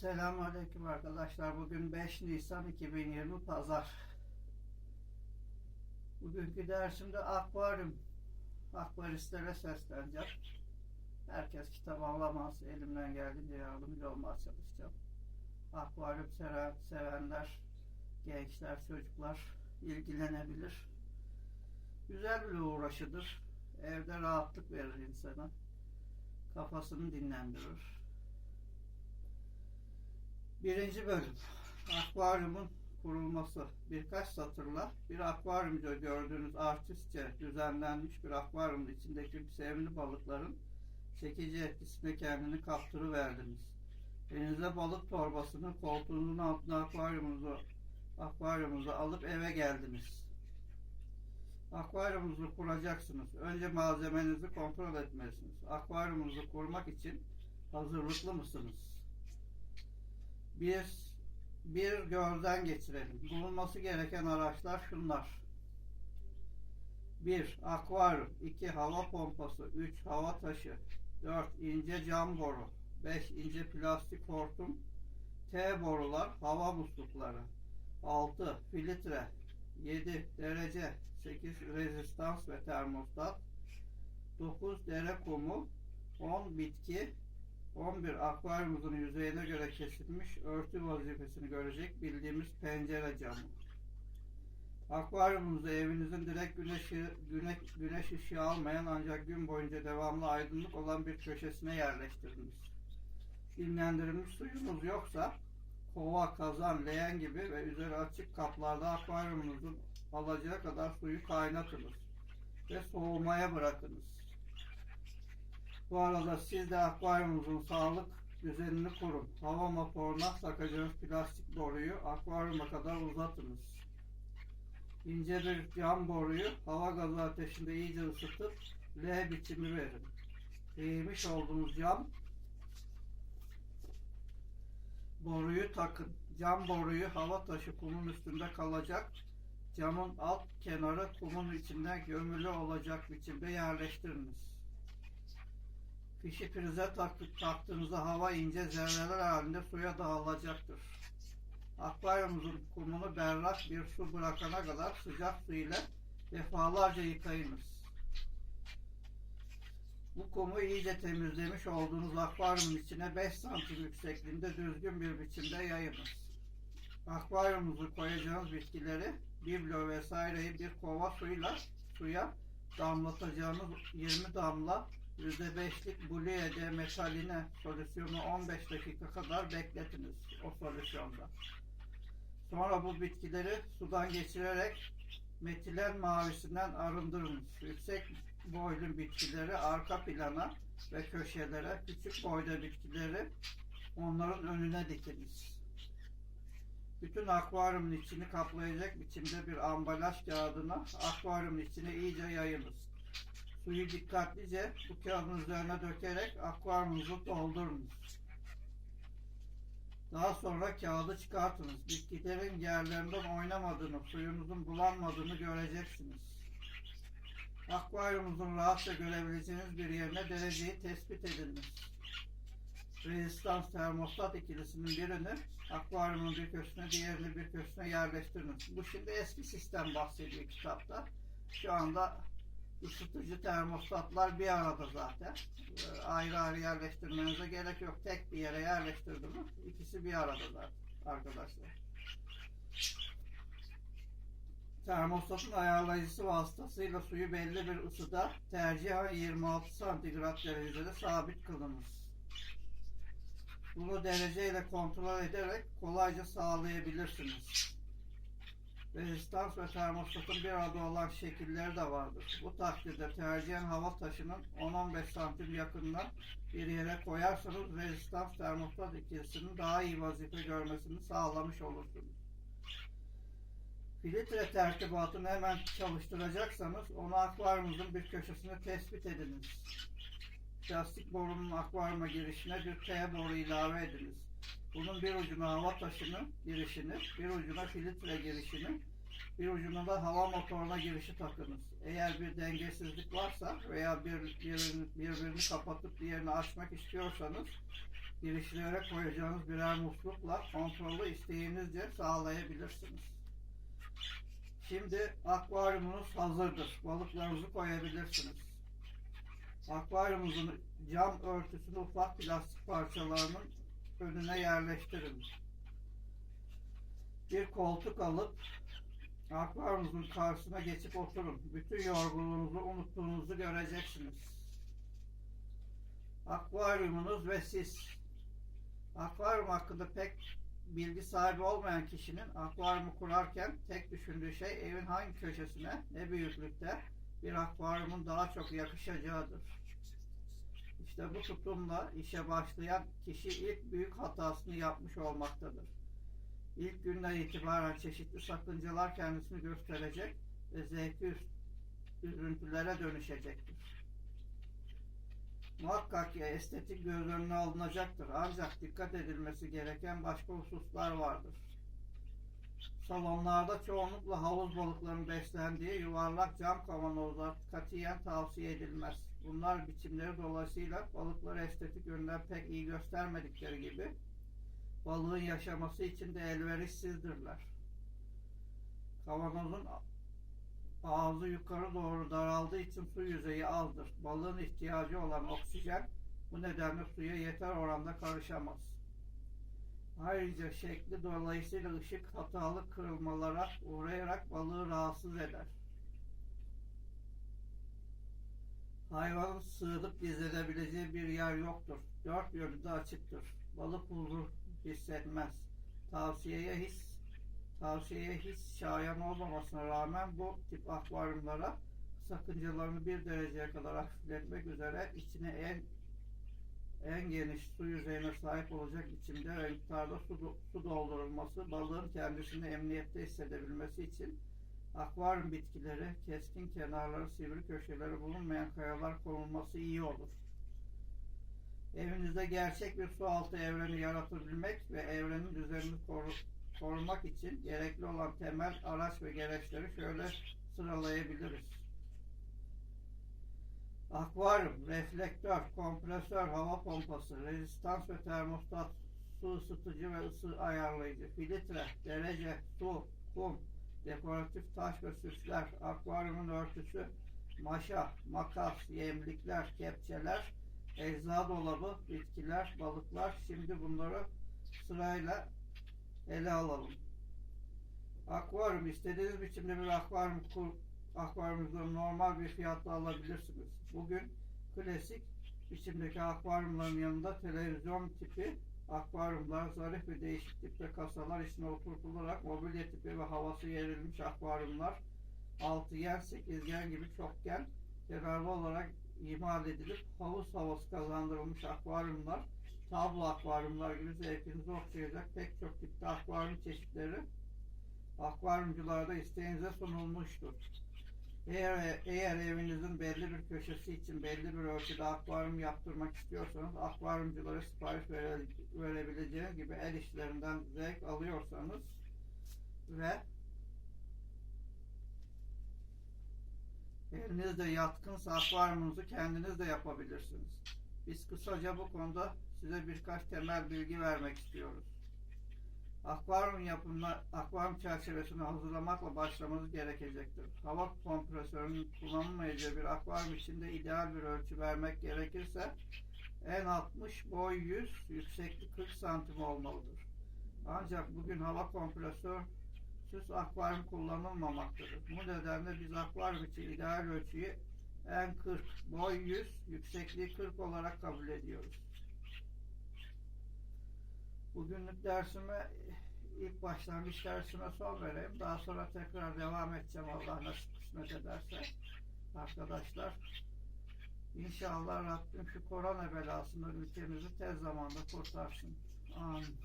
Selamünaleyküm arkadaşlar. Bugün 5 Nisan 2020 Pazar. Bugünkü dersimde akvaryum akvaristlere sesleneceğim. Herkes kitap alamaz. Elimden geldiğince yardımcı olmaya çalışacağım. Akvaryum seven, sevenler, gençler, çocuklar ilgilenebilir. Güzel bir uğraşıdır. Evde rahatlık verir insana. Kafasını dinlendirir. Birinci bölüm. Akvaryumun kurulması. Birkaç satırla bir akvaryumda gördüğünüz artistçe düzenlenmiş bir akvaryumun içindeki sevimli balıkların çekici etkisine kendini kaptırıverdiniz. Elinize balık torbasını koltuğunuzun altına akvaryumunuzu akvaryumunuzu alıp eve geldiniz. Akvaryumunuzu kuracaksınız. Önce malzemenizi kontrol etmelisiniz. Akvaryumunuzu kurmak için hazırlıklı mısınız? Bir bir gözden geçirelim. Bulunması gereken araçlar şunlar. 1. Akvaryum 2. Hava pompası 3. Hava taşı 4. ince cam boru 5. ince plastik hortum T borular hava muslukları 6. Filtre 7. Derece 8. Rezistans ve termostat 9. Dere kumu 10. Bitki 11 akvaryumumuzun yüzeyine göre kesilmiş örtü vazifesini görecek bildiğimiz pencere camı. Akvaryumumuzu evinizin direkt güneşi, güneş, güneş ışığı almayan ancak gün boyunca devamlı aydınlık olan bir köşesine yerleştirdiniz. Dinlendirilmiş suyunuz yoksa kova, kazan, leğen gibi ve üzeri açık kaplarda akvaryumunuzun alacağı kadar suyu kaynatınız ve soğumaya bırakınız. Arada siz de akvaryumunuzun sağlık düzenini kurun. Hava motoruna takacağınız plastik boruyu akvaryuma kadar uzatınız. İnce bir cam boruyu hava gazı ateşinde iyice ısıtıp L biçimi verin. Eğmiş olduğunuz cam boruyu takın. Cam boruyu hava taşı kumun üstünde kalacak. Camın alt kenarı kumun içinde gömülü olacak biçimde yerleştiriniz. Fişi prize taktık, taktığınızda hava ince zerreler halinde suya dağılacaktır. Akvaryumumuzun kumunu berrak bir su bırakana kadar sıcak su ile defalarca yıkayınız. Bu kumu iyice temizlemiş olduğunuz akvaryumun içine 5 santim yüksekliğinde düzgün bir biçimde yayınız. Akvaryumunuzu koyacağınız bitkileri, biblo vesaireyi bir kova suyla suya damlatacağınız 20 damla %5'lik Blue metaline solüsyonu 15 dakika kadar bekletiniz o solüsyonda. Sonra bu bitkileri sudan geçirerek metilen mavisinden arındırınız. Yüksek boylu bitkileri arka plana ve köşelere, küçük boyda bitkileri onların önüne dikiniz. Bütün akvaryumun içini kaplayacak biçimde bir ambalaj kağıdına akvaryumun içine iyice yayınız. Suyu dikkatlice bu kağıdın üzerine dökerek akvaryumunuzu doldurunuz. Daha sonra kağıdı çıkartınız. Bitkilerin yerlerinden oynamadığını, suyunuzun bulanmadığını göreceksiniz. Akvaryumunuzun rahatça görebileceğiniz bir yerine dereceyi tespit ediniz. Rezistans termostat ikilisinin birini akvaryumun bir köşesine, diğerini bir köşesine yerleştiriniz. Bu şimdi eski sistem bahsediyor kitapta. Şu anda ısıtıcı termostatlar bir arada zaten. Ee, ayrı ayrı yerleştirmenize gerek yok. Tek bir yere yerleştirdim ikisi bir arada arkadaşlar. Termostatın ayarlayıcısı vasıtasıyla suyu belli bir ısıda tercihen 26 santigrat derecede sabit kılınız. Bunu dereceyle kontrol ederek kolayca sağlayabilirsiniz. Rezistans ve termostatın bir arada olan şekilleri de vardır. Bu takdirde tercihen hava taşının 10-15 santim yakınına bir yere koyarsanız rezistans termostat ikilisinin daha iyi vazife görmesini sağlamış olursunuz. Filtre tertibatını hemen çalıştıracaksanız onu akvaryumunuzun bir köşesine tespit ediniz. Plastik borunun akvaryuma girişine bir T boru ilave ediniz. Bunun bir ucuna hava taşının girişini, bir ucuna filtre girişini, bir ucuna da hava motoruna girişi takınız. Eğer bir dengesizlik varsa veya bir, birini, birbirini kapatıp diğerini açmak istiyorsanız girişlere koyacağınız birer muslukla kontrolü isteğinizce sağlayabilirsiniz. Şimdi akvaryumunuz hazırdır. Balıklarınızı koyabilirsiniz. Akvaryumunuzun cam örtüsünü ufak plastik parçalarının önüne yerleştirin. Bir koltuk alıp akvaryumunuzun karşısına geçip oturun. Bütün yorgunluğunuzu unuttuğunuzu göreceksiniz. Akvaryumunuz ve siz. Akvaryum hakkında pek bilgi sahibi olmayan kişinin akvaryumu kurarken tek düşündüğü şey evin hangi köşesine, ne büyüklükte bir akvaryumun daha çok yakışacağıdır. İşte bu tutumla işe başlayan kişi ilk büyük hatasını yapmış olmaktadır. İlk günden itibaren çeşitli sakıncalar kendisini gösterecek ve zevkli üzüntülere dönüşecektir. Muhakkak ki estetik göz önüne alınacaktır. Ancak dikkat edilmesi gereken başka hususlar vardır. Salonlarda çoğunlukla havuz balıklarının beslendiği yuvarlak cam kavanozlar katiyen tavsiye edilmez. Bunlar biçimleri dolayısıyla balıkları estetik yönden pek iyi göstermedikleri gibi balığın yaşaması için de elverişsizdirler. Kavanozun ağzı yukarı doğru daraldığı için su yüzeyi azdır. Balığın ihtiyacı olan oksijen bu nedenle suya yeter oranda karışamaz. Ayrıca şekli dolayısıyla ışık hatalı kırılmalara uğrayarak balığı rahatsız eder. Hayvanın sığınıp gizlenebileceği bir yer yoktur. Dört yönü de açıktır. Balık huzur hissetmez. Tavsiyeye his tavsiyeye hiç şayan olmamasına rağmen bu tip akvaryumlara sakıncalarını bir dereceye kadar hafifletmek üzere içine en en geniş su yüzeyine sahip olacak biçimde ve miktarda su, su doldurulması balığın kendisini emniyette hissedebilmesi için akvaryum bitkileri, keskin kenarları, sivri köşeleri bulunmayan kayalar konulması iyi olur. Evinizde gerçek bir su altı evreni yaratabilmek ve evrenin düzenini koru, korumak için gerekli olan temel araç ve gereçleri şöyle sıralayabiliriz. Akvaryum, reflektör, kompresör, hava pompası, rezistans ve termostat, su ısıtıcı ve ısı ayarlayıcı, filtre, derece, su, kum, dekoratif taş ve süsler, akvaryumun örtüsü, maşa, makas, yemlikler, kepçeler, ecza dolabı, bitkiler, balıklar. Şimdi bunları sırayla ele alalım. Akvaryum istediğiniz biçimde bir akvaryum kur, akvaryumda normal bir fiyatla alabilirsiniz. Bugün klasik biçimdeki akvaryumların yanında televizyon tipi akvaryumlar, zarif ve değişik tipte kasalar içine oturtularak mobilya tipi ve havası yerilmiş akvaryumlar, altıgen, sekizgen gibi çokgen yararlı olarak imal edilip havuz havası kazandırılmış akvaryumlar, tablo akvaryumlar gibi zevkinizi okşayacak pek çok tipte akvaryum çeşitleri akvaryumcularda isteğinize sunulmuştur. Eğer, eğer evinizin belli bir köşesi için belli bir ölçüde akvaryum yaptırmak istiyorsanız akvaryumculara sipariş vere, verebileceğiniz gibi el işlerinden zevk alıyorsanız ve elinizde yatkınsa akvaryumunuzu kendiniz de yapabilirsiniz. Biz kısaca bu konuda size birkaç temel bilgi vermek istiyoruz. Akvaryum yapımına, akvaryum çerçevesini hazırlamakla başlamanız gerekecektir. Hava kompresörünün kullanılmayacağı bir akvaryum içinde ideal bir ölçü vermek gerekirse en 60, boy 100, yükseklik 40 santim olmalıdır. Ancak bugün hava kompresör süs akvaryum kullanılmamaktadır. Bu nedenle biz akvaryum için ideal ölçüyü en 40, boy 100, yüksekliği 40 olarak kabul ediyoruz. Bugünlük dersime ilk başlangıç dersime son vereyim. Daha sonra tekrar devam edeceğim Allah nasip kısmet ederse. Arkadaşlar İnşallah Rabbim şu korona belasından ülkemizi tez zamanda kurtarsın. Amin.